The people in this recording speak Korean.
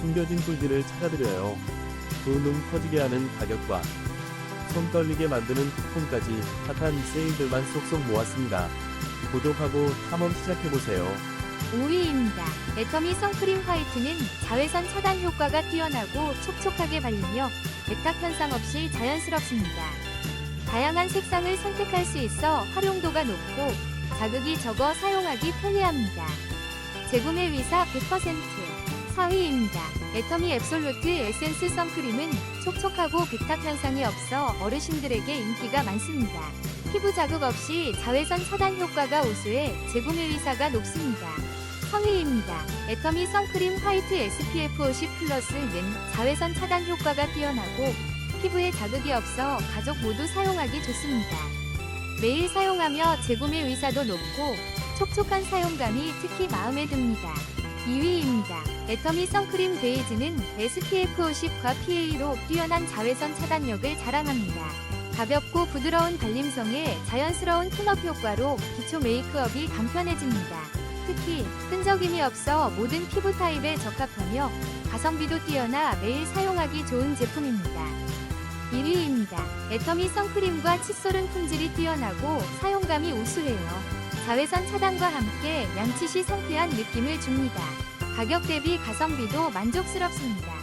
숨겨진 꿀들을 찾아드려요. 두눈 커지게 하는 가격과 손 떨리게 만드는 쿠폰까지 핫한 세일들만 쏙쏙 모았습니다. 구독하고 탐험 시작해보세요. 5위입니다. 애터미 선크림 화이트는 자외선 차단 효과가 뛰어나고 촉촉하게 발리며 백탁 현상 없이 자연스럽습니다. 다양한 색상을 선택할 수 있어 활용도가 높고 자극이 적어 사용하기 편리합니다. 재구매 위사 100% 4위입니다. 애터미 앱솔루트 에센스 선크림은 촉촉하고 백탁 현상이 없어 어르신들에게 인기가 많습니다. 피부 자극 없이 자외선 차단 효과가 우수해 재구매 위사가 높습니다. 3위입니다. 애터미 선크림 화이트 SPF 50 플러스는 자외선 차단 효과가 뛰어나고 피부에 자극이 없어 가족 모두 사용하기 좋습니다. 매일 사용하며 재구매 의사도 높고 촉촉한 사용감이 특히 마음에 듭니다. 2위입니다. 애터미 선크림 베이지는 SPF 50과 PA로 뛰어난 자외선 차단력을 자랑합니다. 가볍고 부드러운 발림성에 자연스러운 톤업 효과로 기초 메이크업이 간편해집니다. 특히 끈적임이 없어 모든 피부 타입에 적합하며 가성비도 뛰어나 매일 사용하기 좋은 제품입니다. 1위입니다. 애터미 선크림과 칫솔은 품질이 뛰어나고 사용감이 우수해요. 자외선 차단과 함께 양치시 상쾌한 느낌을 줍니다. 가격 대비 가성비도 만족스럽습니다.